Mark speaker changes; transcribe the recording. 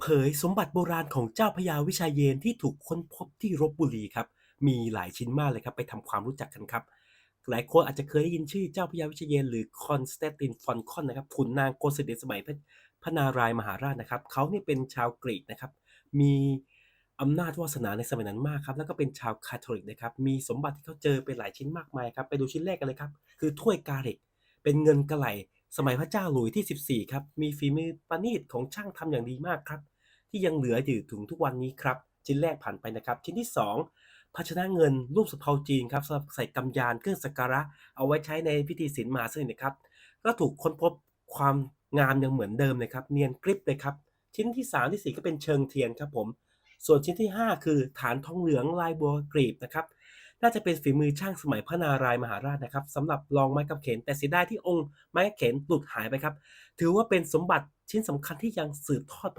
Speaker 1: เผยสมบัติโบราณของเจ้าพระยาวิชาเยนที่ถูกค้นพบที่ลพบุรีครับ มีหลายชิ้นมากเลยครับ ไปทำความรู้จักกันครับ หลายคนอาจจะเคยได้ยินชื่อเจ้าพระยาวิชาเยนหรือคอนสแตนตินฟอนคอนนะครับขุนนางโกษเดสมัยพระนารายมหาราชนะครับ เขาเนี่ยเป็นชาวกรีกนะครับ มีอำนาจวาสนาในสมัยนั้นมากครับ แล้วก็เป็นชาวคาทอลิกนะครับ มีสมบัติที่เขาเจอเป็นหลายชิ้นมากมายครับ ไปดูชิ้นแรกกันเลยครับ คือถ้วยกาเร็กเป็นเงินกะไหล สมัยพระเจ้าหลุยส์ที่ 14 ครับ มีฝีมือประณีตของช่างทำอย่างดีมากครับ ที่ยังเหลืออยู่ถึงทุกวันนี้ครับ ชิ้นแรกผ่านไปนะครับ ชิ้นที่ 2 ภาชนะเงินรูปสะเพาจีนครับสำหรับใส่กำยานเครื่องสักการะ เอาไว้ใช้ในพิธีศีลมหาสนิทนะครับ ก็ถูกค้นพบความงามยังเหมือนเดิมเลยครับ เนียนกริบเลยครับ ชิ้นที่ 3 ที่ 4 ก็เป็นเชิงเทียนครับผม ส่วนชิ้นที่ 5 คือฐานทองเหลืองลายบัวกรีบนะครับ น่าจะเป็นฝีมือช่างสมัยพระนารายมหาราชนะครับสำหรับรองไม้กับเขน แต่เสียดายที่องค์ไม้กำเขนหลุดหายไปครับ ถือว่าเป็นสมบัติชิ้นสำคัญที่ยังสืบทอดมาถึง